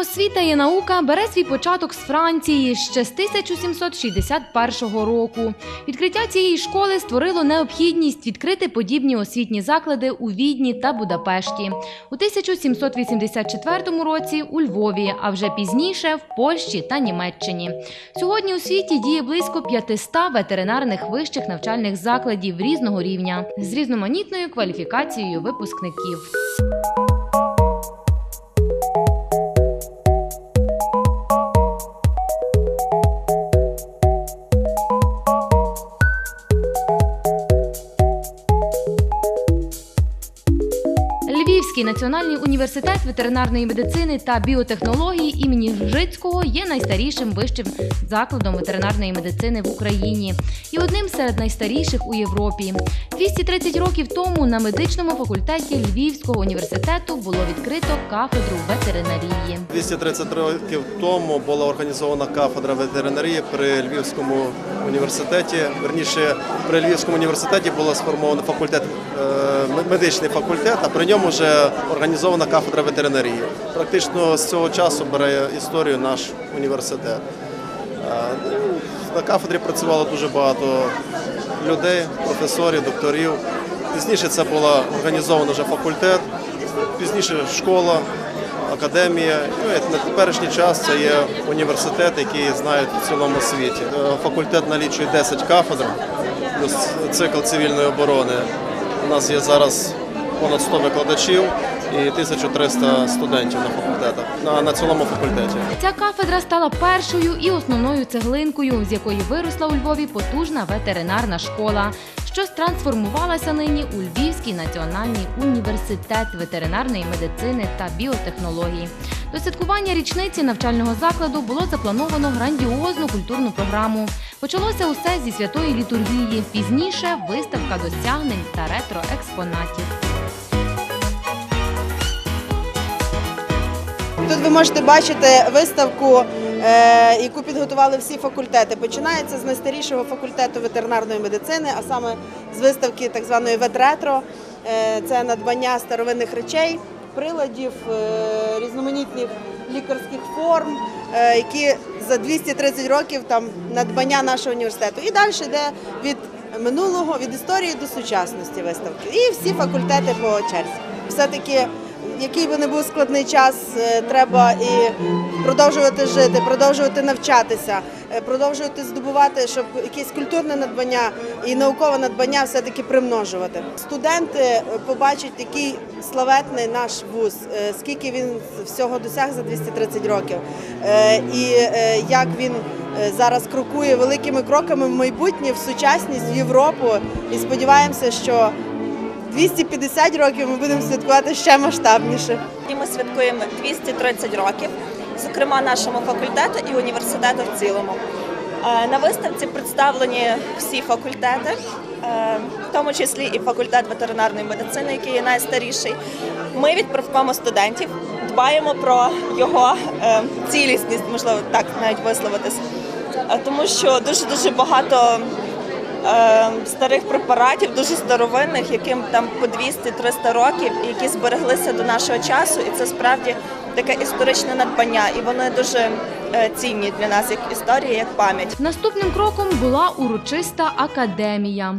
Освіта і наука бере свій початок з Франції ще з 1761 року. Відкриття цієї школи створило необхідність відкрити подібні освітні заклади у Відні та Будапешті. У 1784 році у Львові, а вже пізніше в Польщі та Німеччині. Сьогодні у світі діє близько 500 ветеринарних вищих навчальних закладів різного рівня з різноманітною кваліфікацією випускників. Львівський національний університет ветеринарної медицини та біотехнології імені Гжицького є найстарішим вищим закладом ветеринарної медицини в Україні і одним серед найстаріших у Європі. 230 років тому на медичному факультеті Львівського університету було відкрито кафедру ветеринарії. 230 років тому була організована кафедра ветеринарії при Львівському університеті. Верніше, при Львівському університеті було сформовано факультет, е, медичний факультет, а при ньому вже організована кафедра ветеринарії. Практично з цього часу бере історію наш університет. Е, ну, На кафедрі працювало дуже багато людей, професорів, докторів. Пізніше це було організовано вже факультет, пізніше школа, академія. Ну, і на теперішній час це є університет, який знають в цілому світі. Е, Факультет налічує 10 кафедр, плюс цикл цивільної оборони. У нас є зараз понад 100 викладачів і 1300 студентів на факультетах на, на цілому факультеті. Ця кафедра стала першою і основною цеглинкою, з якої виросла у Львові потужна ветеринарна школа, що трансформувалася нині у Львівський національний університет ветеринарної медицини та біотехнології. До святкування річниці навчального закладу було заплановано грандіозну культурну програму. Почалося усе зі святої літургії. Пізніше виставка досягнень та ретроекспонатів. Тут ви можете бачити виставку, е, яку підготували всі факультети. Починається з найстарішого факультету ветеринарної медицини, а саме з виставки так званої ветретро. Е, Це надбання старовинних речей, приладів, е, різноманітних лікарських форм, які за 230 років там надбання нашого університету. І далі йде від минулого, від історії до сучасності виставки. І всі факультети по черзі. Все-таки який би не був складний час, е, треба і продовжувати жити, продовжувати навчатися, е, продовжувати здобувати, щоб якесь культурне надбання і наукове надбання все-таки примножувати. Студенти е, побачать, який славетний наш вуз, скільки він всього досяг за 230 років, і як він зараз крокує великими кроками в майбутнє, в сучасність, в Європу. І сподіваємося, що 250 років ми будемо святкувати ще масштабніше. І ми святкуємо 230 років, зокрема нашому факультету і університету в цілому. Е, На виставці представлені всі факультети, е, в тому числі і факультет ветеринарної медицини, який є найстаріший. Ми від студентів дбаємо про його е, цілісність, можливо, так навіть висловитись, тому що дуже дуже багато старих препаратів, дуже старовинних, яким там по 200-300 років, які збереглися до нашого часу, і це справді таке історичне надбання, і вони дуже е, цінні для нас як історія, як пам'ять. Наступним кроком була урочиста академія.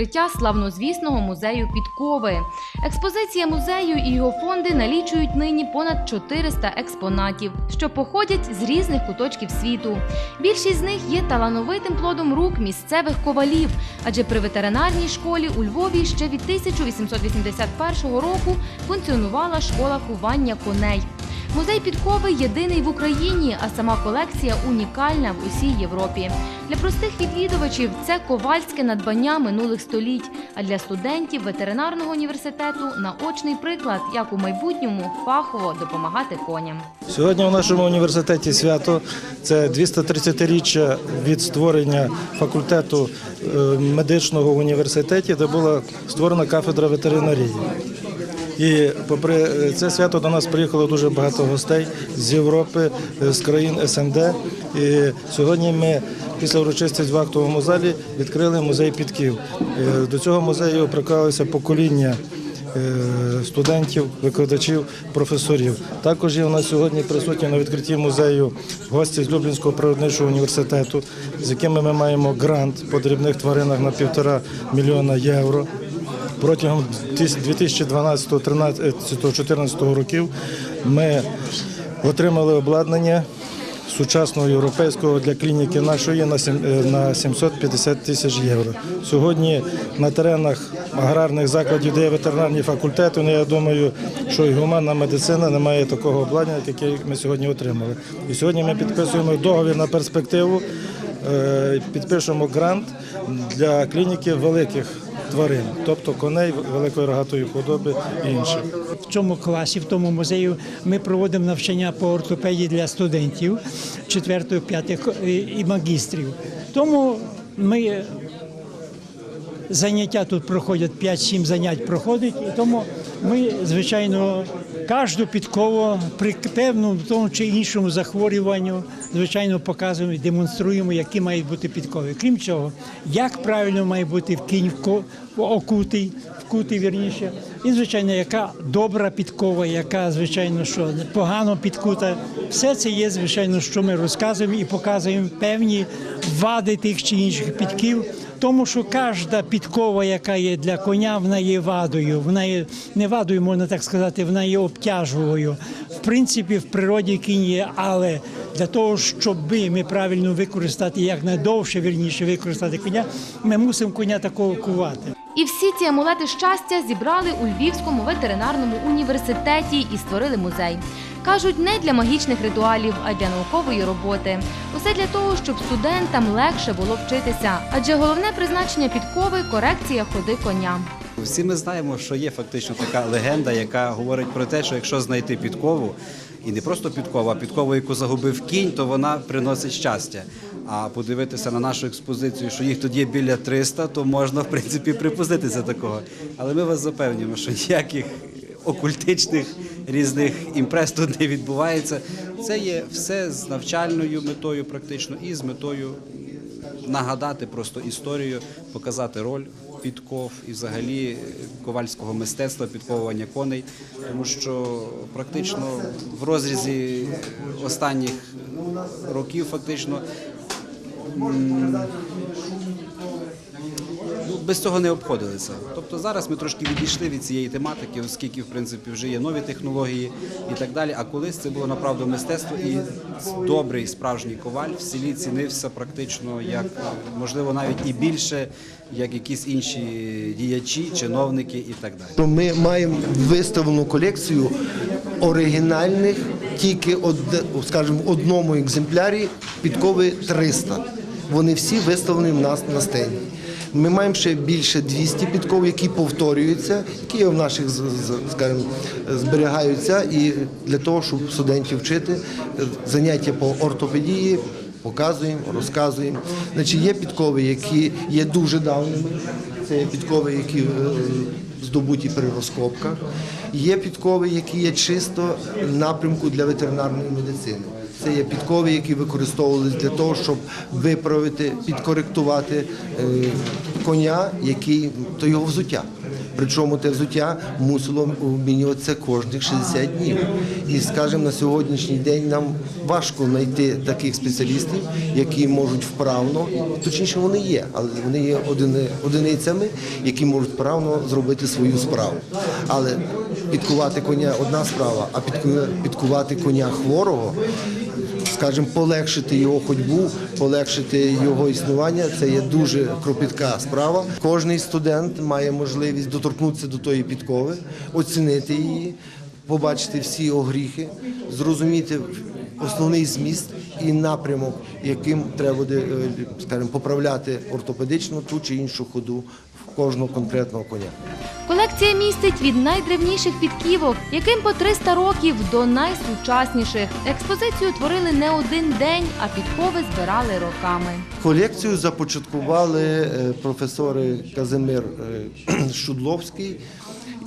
Відкриття славнозвісного музею підкови. Експозиція музею і його фонди налічують нині понад 400 експонатів, що походять з різних куточків світу. Більшість з них є талановитим плодом рук місцевих ковалів, адже при ветеринарній школі у Львові ще від 1881 року функціонувала школа кування коней. Музей підкови єдиний в Україні, а сама колекція унікальна в усій Європі. Для простих відвідувачів це ковальське надбання минулих століть. А для студентів ветеринарного університету наочний приклад, як у майбутньому фахово допомагати коням. Сьогодні в нашому університеті свято це 230-річчя від створення факультету е, медичного в університеті, де була створена кафедра ветеринарії. І попри е, це свято до нас приїхало дуже багато гостей з Європи, е, з країн СНД. І сьогодні ми після урочистості в актовому залі відкрили музей підків. Е, До цього музею приклалися покоління студентів, викладачів, професорів. Також є у нас сьогодні присутні на відкритті музею гості з Люблінського природничого університету, з якими ми маємо грант по дрібних тваринах на півтора мільйона євро. Протягом 2012-2013-2014 років ми отримали обладнання сучасного європейського для клініки нашої на сім- е, на 750 тисяч євро. Сьогодні на теренах аграрних закладів, де є ветеринарні факультети, ну я думаю, що і гуманна медицина не має такого обладнання, яке ми сьогодні отримали. І сьогодні ми підписуємо договір на перспективу, е, підпишемо грант для клініки великих тварин, тобто коней великої рогатої худоби і інших. В цьому класі, в тому музею, ми проводимо навчання по ортопедії для студентів 4, 5 і магістрів. Тому ми заняття тут проходять 5-7 занять проходить, і тому ми, звичайно, кожну підкову при певному тому чи іншому захворюванню, звичайно, показуємо і демонструємо, які мають бути підкови. Крім цього, як правильно має бути в кінь окутий, вкутий вірніше, і звичайно, яка добра підкова, яка звичайно, що погано підкута. Все це є, звичайно, що ми розказуємо і показуємо певні вади тих чи інших підків. Тому що кожна підкова, яка є для коня, вона є вадою. Вона є не вадою, можна так сказати, вона є обтяжливою. В принципі, в природі кінь є, але для того, щоб ми правильно використати якнайдовше, вірніше використати коня, ми мусимо коня такого кувати. І всі ці амулети щастя зібрали у Львівському ветеринарному університеті і створили музей. Кажуть, не для магічних ритуалів, а для наукової роботи. Усе для того, щоб студентам легше було вчитися. Адже головне призначення підкови корекція ходи коня. Всі ми знаємо, що є фактично така легенда, яка говорить про те, що якщо знайти підкову, і не просто підкову, а підкову, яку загубив кінь, то вона приносить щастя. А подивитися на нашу експозицію, що їх тут є біля 300, то можна в принципі припуститися такого. Але ми вас запевнюємо, що ніяких окультичних різних імпрес тут не відбувається. Це є все з навчальною метою, практично, і з метою нагадати просто історію, показати роль підков і взагалі ковальського мистецтва, підковування коней, тому що практично в розрізі останніх років фактично без цього не обходилися. Тобто зараз ми трошки відійшли від цієї тематики, оскільки в принципі вже є нові технології і так далі. А колись це було направду мистецтво, і добрий справжній коваль в селі цінився практично як можливо навіть і більше, як якісь інші діячі, чиновники і так далі. ми маємо виставлену колекцію оригінальних, тільки од, скажімо, в одному екземплярі підкови 300. Вони всі виставлені в нас на стенді. Ми маємо ще більше 200 підков, які повторюються, які в наших скажімо, зберігаються, і для того, щоб студентів вчити заняття по ортопедії. Показуємо, розказуємо. Значить, є підкови, які є дуже давніми. Це є підкови, які е, здобуті при розкопках. Є підкови, які є чисто напрямку для ветеринарної медицини. Це є підкови, які використовувалися для того, щоб виправити, підкоректувати е, коня, який то його взуття. Причому те взуття мусило обмінюватися кожних 60 днів. І, скажімо, на сьогоднішній день нам важко знайти таких спеціалістів, які можуть вправно, точніше вони є, але вони є одиницями, які можуть вправно зробити свою справу. Але підкувати коня одна справа, а підку- підкувати коня хворого скажімо, полегшити його ходьбу, полегшити його існування. Це є дуже кропітка справа. Кожний студент має можливість доторкнутися до тої підкови, оцінити її. побачити всі огріхи, зрозуміти основний зміст і напрямок, яким треба буде, е, скажімо, поправляти ортопедичну ту чи іншу ходу в кожного конкретного коня. Колекція містить від найдревніших підківок, яким по 300 років, до найсучасніших. Експозицію творили не один день, а підкови збирали роками. Колекцію започаткували е, професори Казимир е, Шудловський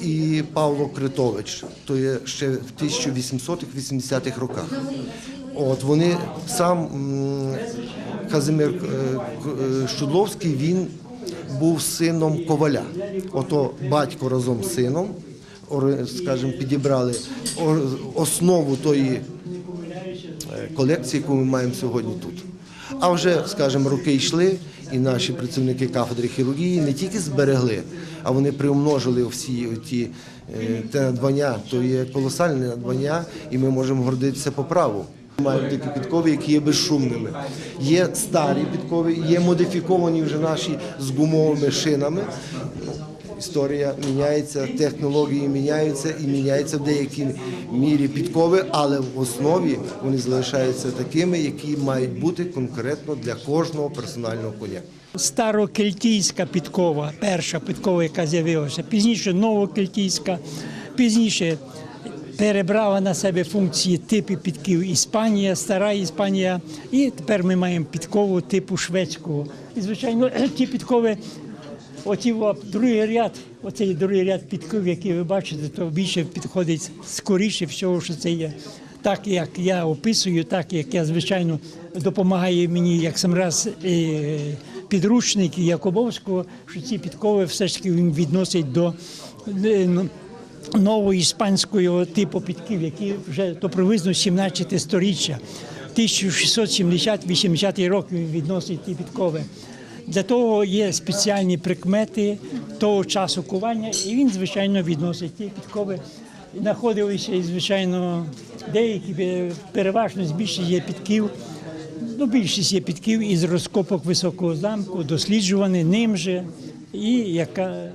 і Павло Критович. То є ще в 1880-х роках. От вони сам Казимир е, е, Шудловський він був сином коваля. Ото батько разом з сином, скажімо, підібрали основу тої е, колекції, яку ми маємо сьогодні тут. А вже, скажімо, роки йшли, і наші працівники кафедри хірургії не тільки зберегли, а вони приумножили всі ті е, те надбання, то є колосальне надбання, і ми можемо гордитися по праву. Маємо такі підкови, які є безшумними. Є старі підкови, є модифіковані вже наші з гумовими шинами. Ну, Історія міняється, технології міняються і міняються в деякій мірі підкови, але в основі вони залишаються такими, які мають бути конкретно для кожного персонального коня. Старокельтійська підкова, перша підкова, яка з'явилася, пізніше новокельтійська, пізніше перебрала на себе функції типів підків Іспанія, стара Іспанія, і тепер ми маємо підкову типу шведського. І, звичайно, ті підкови, оті другий ряд, оцей другий ряд підків, який ви бачите, то більше підходить скоріше всього, що це є. Так як я описую, так як я звичайно допомагає мені як сам раз е, підручник Якобовського, що ці підкови все ж таки він відносить до е, ну, нового іспанського типу підків, які вже то приблизно 17 сторіччя. 1670-80 років він відносить ті підкови. Для того є спеціальні прикмети того часу кування, і він, звичайно, відносить ті підкови. Знаходилися, і, звичайно, деякі переважно більшість є підків. Ну, більшість є підків із розкопок високого замку, досліджувані ним же, і яка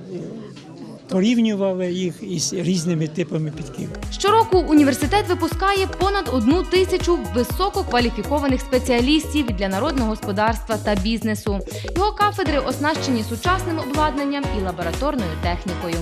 порівнювала їх із різними типами підків. Щороку університет випускає понад одну тисячу висококваліфікованих спеціалістів для народного господарства та бізнесу. Його кафедри оснащені сучасним обладнанням і лабораторною технікою.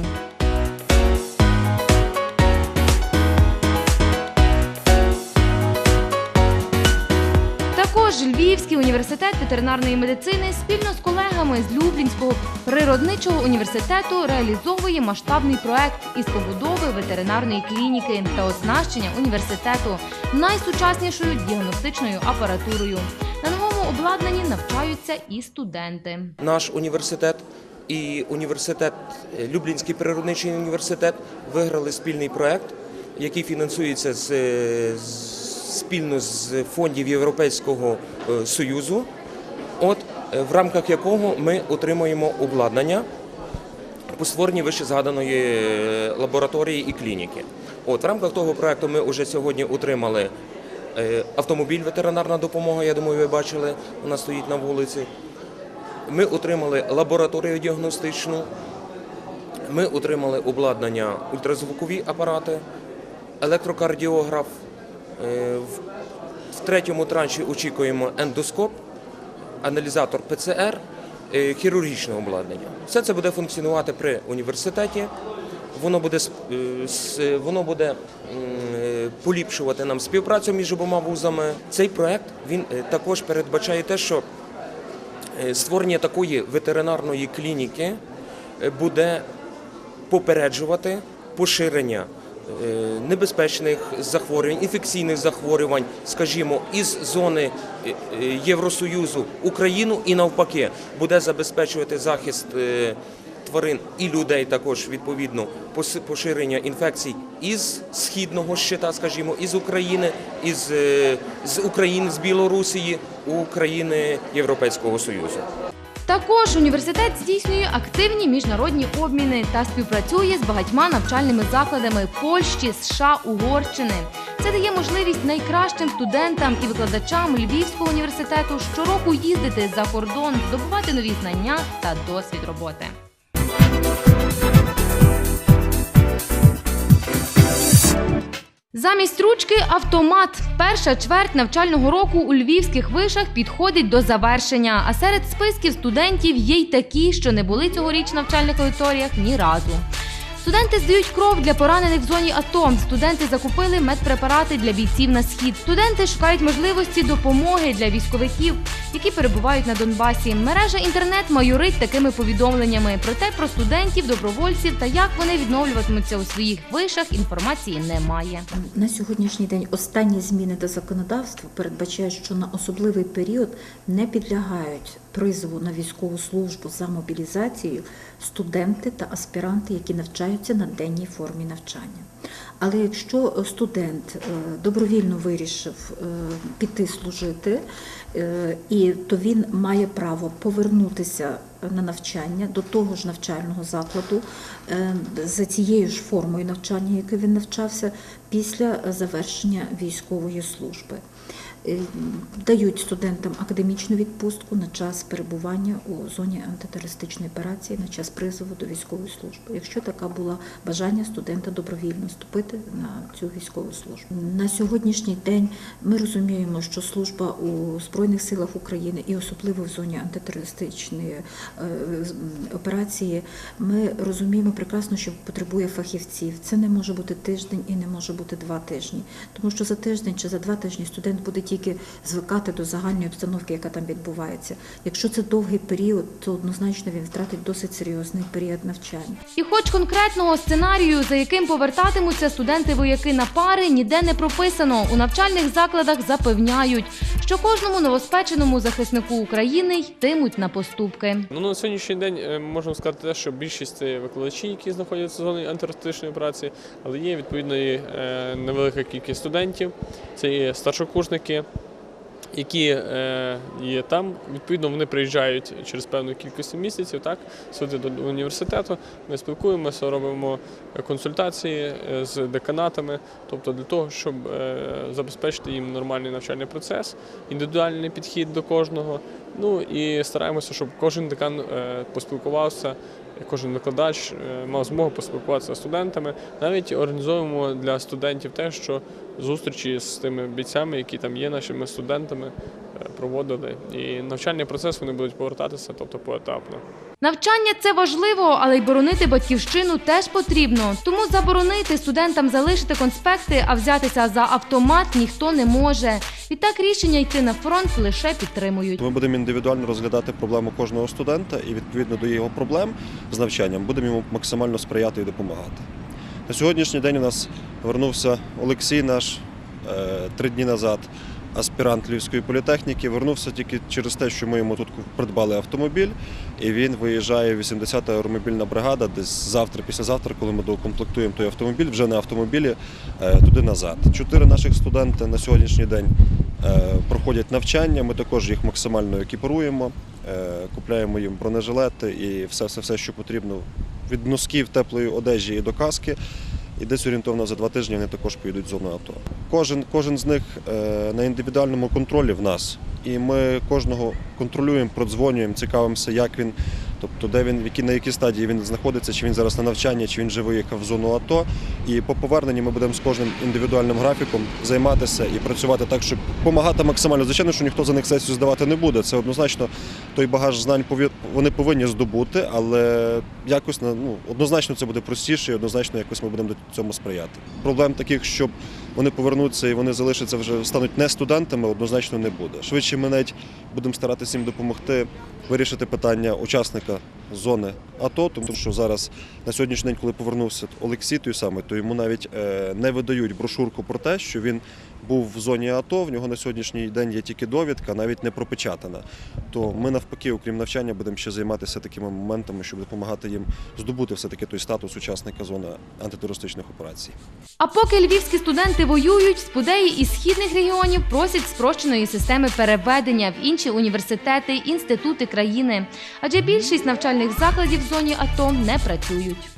Також Львівський університет ветеринарної медицини спільно з колегами з Люблінського природничого університету реалізовує масштабний проект із побудови ветеринарної клініки та оснащення університету найсучаснішою діагностичною апаратурою. На новому обладнанні навчаються і студенти. Наш університет і університет е, Люблінський природничий університет виграли спільний проект, який фінансується з, з- спільно з фондів Європейського е, Союзу. От е, в рамках якого ми отримуємо обладнання по створенні вище згаданої е, лабораторії і клініки. От в рамках того проекту ми вже сьогодні отримали автомобіль ветеринарна допомога. Я думаю, ви бачили, вона стоїть на вулиці. Ми отримали лабораторію діагностичну, ми отримали обладнання ультразвукові апарати, електрокардіограф. Е, В третьому транші очікуємо ендоскоп, аналізатор ПЦР, е, хірургічне обладнання. Все це буде функціонувати при університеті. Воно буде, е, воно буде поліпшувати нам співпрацю між обома вузами. Цей проект він також передбачає те, що Створення такої ветеринарної клініки буде попереджувати поширення небезпечних захворювань, інфекційних захворювань, скажімо, із зони е, е, Євросоюзу Україну і навпаки буде забезпечувати захист е, тварин і людей також відповідно поширення інфекцій із східного щита, скажімо, із України, із е, з України, з Білорусії, України Європейського Союзу. Також університет здійснює активні міжнародні обміни та співпрацює з багатьма навчальними закладами Польщі, США, Угорщини. Це дає можливість найкращим студентам і викладачам Львівського університету щороку їздити за кордон, здобувати нові знання та досвід роботи. Замість ручки автомат. Перша чверть навчального року у львівських вишах підходить до завершення. А серед списків студентів є й такі, що не були цьогоріч в навчальних аудиторіях ні разу. Студенти здають кров для поранених в зоні АТО. Студенти закупили медпрепарати для бійців на схід. Студенти шукають можливості допомоги для військовиків, які перебувають на Донбасі. Мережа інтернет майорить такими повідомленнями. Проте про студентів, добровольців та як вони відновлюватимуться у своїх вишах. Інформації немає. На сьогоднішній день останні зміни до законодавства передбачають, що на особливий період не підлягають призову на військову службу за мобілізацією студенти та аспіранти, які навчаються на денній формі навчання. Але якщо студент е, добровільно вирішив е, піти служити, е, і то він має право повернутися на навчання до того ж навчального закладу е, за цією ж формою навчання, якою він навчався після завершення військової служби. Е, Дають студентам академічну відпустку на час перебування у зоні антитерористичної операції, на час призову до військової служби, якщо така була бажання студента добровільно вступити на цю військову службу. На сьогоднішній день ми розуміємо, що служба у Збройних силах України і особливо в зоні антитерористичної е, операції, ми розуміємо прекрасно, що потребує фахівців. Це не може бути тиждень і не може бути два тижні, тому що за тиждень чи за два тижні студент буде тільки звикати до загальної обстановки, яка там відбувається. Якщо це довгий період, то однозначно він втратить досить серйозний період навчання. І хоч конкретного сценарію, за яким повертатимуться студенти-вояки на пари, ніде не прописано. У навчальних закладах запевняють, що кожному новоспеченому захиснику України йтимуть на поступки. Ну, на сьогоднішній день е, можемо сказати що більшість це викладачі, які знаходяться в зоні антитерористичної операції, але є відповідно і е, невелика кількість студентів, це є старшокурсники, які е, є там. Відповідно, вони приїжджають через певну кількість місяців, так, сюди до університету. Ми спілкуємося, робимо консультації е, з деканатами, тобто для того, щоб е, забезпечити їм нормальний навчальний процес, індивідуальний підхід до кожного. Ну і стараємося, щоб кожен декан поспілкувався, кожен викладач е, мав змогу поспілкуватися з студентами. Навіть організовуємо для студентів те, що зустрічі з тими бійцями, які там є нашими студентами, проводили. І навчальний процес вони будуть повертатися, тобто поетапно. Навчання це важливо, але й боронити батьківщину теж потрібно. Тому заборонити студентам залишити конспекти, а взятися за автомат ніхто не може. Відтак рішення йти на фронт лише підтримують. Ми будемо індивідуально розглядати проблему кожного студента і відповідно до його проблем з навчанням будемо йому максимально сприяти і допомагати. На сьогоднішній день у нас вернувся Олексій, наш е, три дні назад, аспірант Львівської політехніки. Вернувся тільки через те, що ми йому тут придбали автомобіль, і він виїжджає 80-та аеромобільна бригада десь завтра, післязавтра, коли ми доукомплектуємо той автомобіль, вже на автомобілі е, туди назад. Чотири наших студенти на сьогоднішній день е, проходять навчання. Ми також їх максимально екіпіруємо, е, купляємо їм бронежилети і все, все, все, що потрібно від носків, теплої одежі і до каски. І десь орієнтовно за два тижні вони також поїдуть в зону АТО. Кожен, кожен з них е, на індивідуальному контролі в нас. І ми кожного контролюємо, продзвонюємо, цікавимося, як він, тобто де він, в якій, на якій стадії він знаходиться, чи він зараз на навчанні, чи він вже виїхав в зону АТО. І по поверненні ми будемо з кожним індивідуальним графіком займатися і працювати так, щоб допомагати максимально. Звичайно, що ніхто за них сесію здавати не буде. Це однозначно той багаж знань вони повинні здобути, але якось ну, однозначно це буде простіше і однозначно якось ми будемо до цьому сприяти. Проблем таких, щоб вони повернуться і вони залишаться вже стануть не студентами, однозначно не буде. Швидше ми навіть будемо старатися їм допомогти вирішити питання учасника зони АТО, тому що зараз на сьогоднішній день, коли повернувся Олексій той самий, то йому навіть е, не видають брошурку про те, що він був в зоні АТО. В нього на сьогоднішній день є тільки довідка, навіть не пропечатана. То ми навпаки, окрім навчання, будемо ще займатися такими моментами, щоб допомагати їм здобути все таки той статус учасника зони антитерористичних операцій. А поки львівські студенти воюють, спудеї із східних регіонів просять спрощеної системи переведення в інші університети, інститути країни. Адже більшість навчальних закладів в зоні АТО не працюють.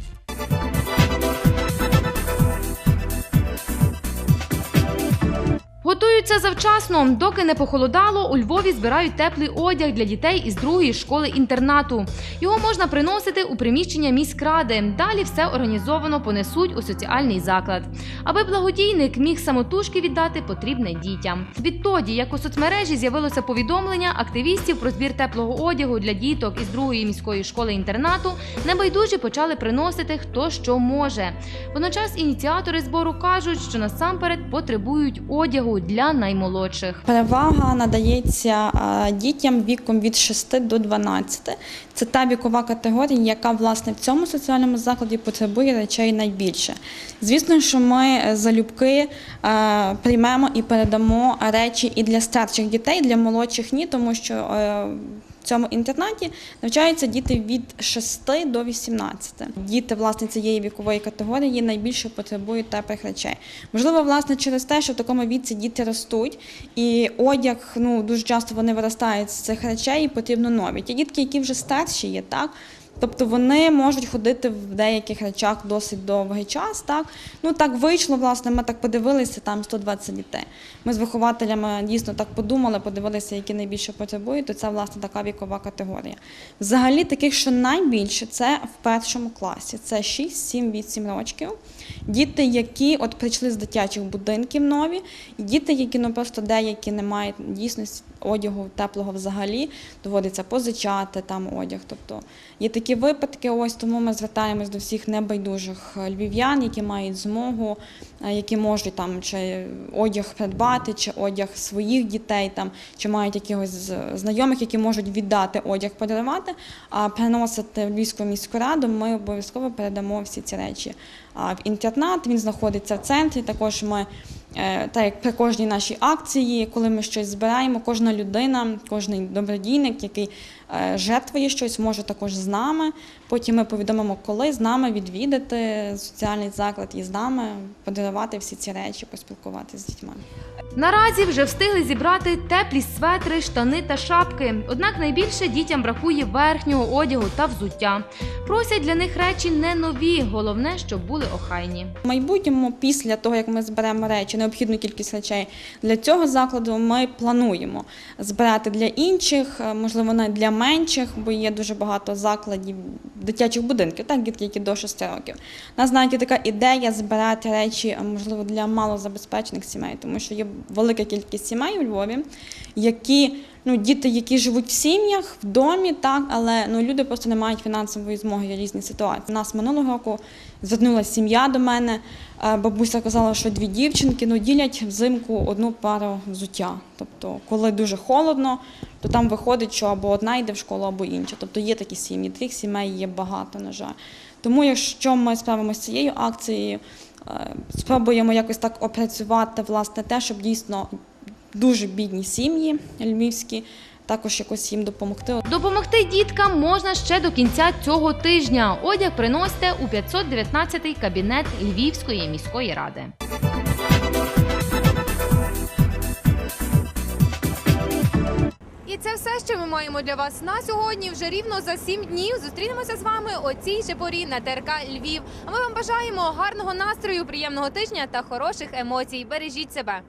Готуються це завчасно. Доки не похолодало, у Львові збирають теплий одяг для дітей із другої школи інтернату. Його можна приносити у приміщення міськради. Далі все організовано понесуть у соціальний заклад. Аби благодійник міг самотужки віддати потрібне дітям. Відтоді, як у соцмережі з'явилося повідомлення активістів про збір теплого одягу для діток із другої міської школи інтернату, небайдужі почали приносити хто що може. Водночас ініціатори збору кажуть, що насамперед потребують одягу для наймолодших. Перевага надається дітям віком від 6 до 12. Це та вікова категорія, яка власне в цьому соціальному закладі потребує речей найбільше. Звісно, що ми залюбки е, приймемо і передамо речі і для старших дітей, для молодших ні, тому що е, цьому інтернаті навчаються діти від 6 до 18. Діти власне цієї вікової категорії найбільше потребують теплих речей. Можливо, власне через те, що в такому віці діти ростуть, і одяг ну дуже часто вони виростають з цих речей, і потрібно нові. Ті дітки, які вже старші є, так. Тобто вони можуть ходити в деяких речах досить довгий час. Так ну так вийшло. Власне, ми так подивилися. Там 120 дітей. Ми з вихователями дійсно так подумали, подивилися, які найбільше потребують. То це власне така вікова категорія. Взагалі, таких, що найбільше, це в першому класі. Це 6, 7, 8 років. Діти, які от прийшли з дитячих будинків нові, і діти, які ну просто деякі не мають дійсності одягу теплого взагалі, доводиться позичати там одяг. Тобто є такі випадки. Ось тому ми звертаємось до всіх небайдужих львів'ян, які мають змогу, е, які можуть там чи одяг придбати, чи одяг своїх дітей, там чи мають якихось знайомих, які можуть віддати одяг, подарувати, а приносити в Львівську міську раду. Ми обов'язково передамо всі ці речі а, в інтернат. Він знаходиться в центрі. Також ми. Е, Так як при кожній нашій акції, коли ми щось збираємо, кожна людина, кожен добродійник, який е, жертвує щось, може також з нами. Потім ми повідомимо, коли з нами відвідати соціальний заклад і з нами подарувати всі ці речі, поспілкуватися з дітьми. Наразі вже встигли зібрати теплі светри, штани та шапки. Однак найбільше дітям бракує верхнього одягу та взуття. Просять для них речі не нові, головне, щоб були охайні. В майбутньому, після того як ми зберемо речі, необхідну кількість речей для цього закладу, ми плануємо збирати для інших, е, можливо, навіть для менших, бо є дуже багато закладів дитячих будинків, так дітки, які до 6 років. У нас навіть є така ідея збирати речі, можливо, для малозабезпечених сімей, тому що є велика кількість сімей у Львові, які ну, діти, які живуть в сім'ях, в домі, так, але ну, люди просто не мають фінансової змоги, є різні ситуації. У нас минулого року звернулася сім'я до мене. е, Бабуся казала, що дві дівчинки ну, ділять взимку одну пару взуття. Тобто, коли дуже холодно, то там виходить, що або одна йде в школу, або інша. Тобто є такі сім'ї. Таких сімей є багато, на жаль. Тому, якщо ми справимося з цією акцією, е, спробуємо якось так опрацювати власне те, щоб дійсно дуже бідні сім'ї львівські, також якось їм допомогти. Допомогти діткам можна ще до кінця цього тижня. Одяг приносите у 519-й кабінет Львівської міської ради. І це все, що ми маємо для вас на сьогодні. Вже рівно за сім днів зустрінемося з вами о цій же порі на ТРК Львів. А ми вам бажаємо гарного настрою, приємного тижня та хороших емоцій. Бережіть себе.